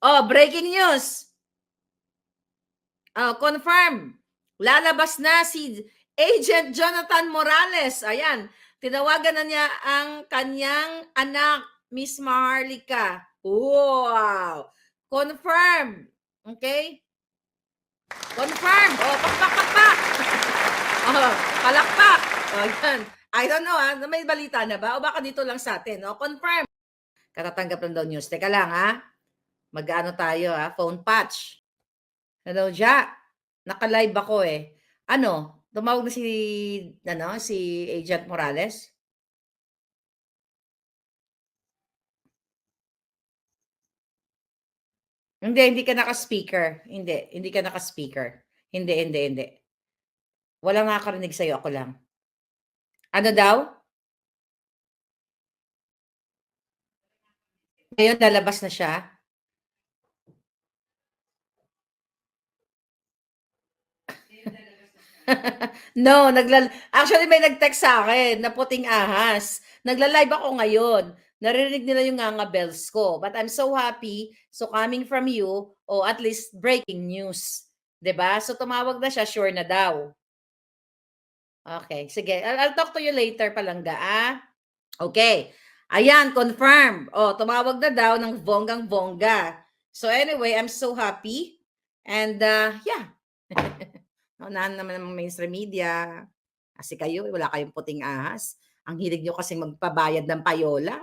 Oh, breaking news. Oh, confirm. Lalabas na si Agent Jonathan Morales. Ayan, tinawagan na niya ang kanyang anak, Miss Maharlika. Wow! Confirm. Okay? Confirm. Oh, pak, pak, pak, pak. oh, palakpak. Oh. I don't know, ah. May balita na ba? O baka dito lang sa atin. Oh, confirm. Katatanggap lang daw news. Teka lang, ha? Mag-ano tayo, ha? Phone patch. Hello, Ja. Naka-live ako, eh. Ano? Tumawag na si, ano, si Agent Morales? Hindi, hindi ka naka-speaker. Hindi, hindi ka naka-speaker. Hindi, hindi, hindi. Walang nakakarinig sa'yo, ako lang. Ano daw? Ngayon, lalabas na siya? no, naglal actually may nag-text sa akin na puting ahas. Nagla-live ako ngayon. Naririnig nila yung nganga bells ko. But I'm so happy. So coming from you, o at least breaking news. 'Di ba? So tumawag na siya, sure na daw. Okay, sige. I'll, I'll talk to you later, palangga, ah. Okay. Ayan, confirm. Oh, tumawag na daw ng bonggang-bongga. So anyway, I'm so happy. And uh, yeah. Naunahan naman ng mainstream media. Kasi kayo, wala kayong puting ahas. Ang hilig nyo kasi magpabayad ng payola.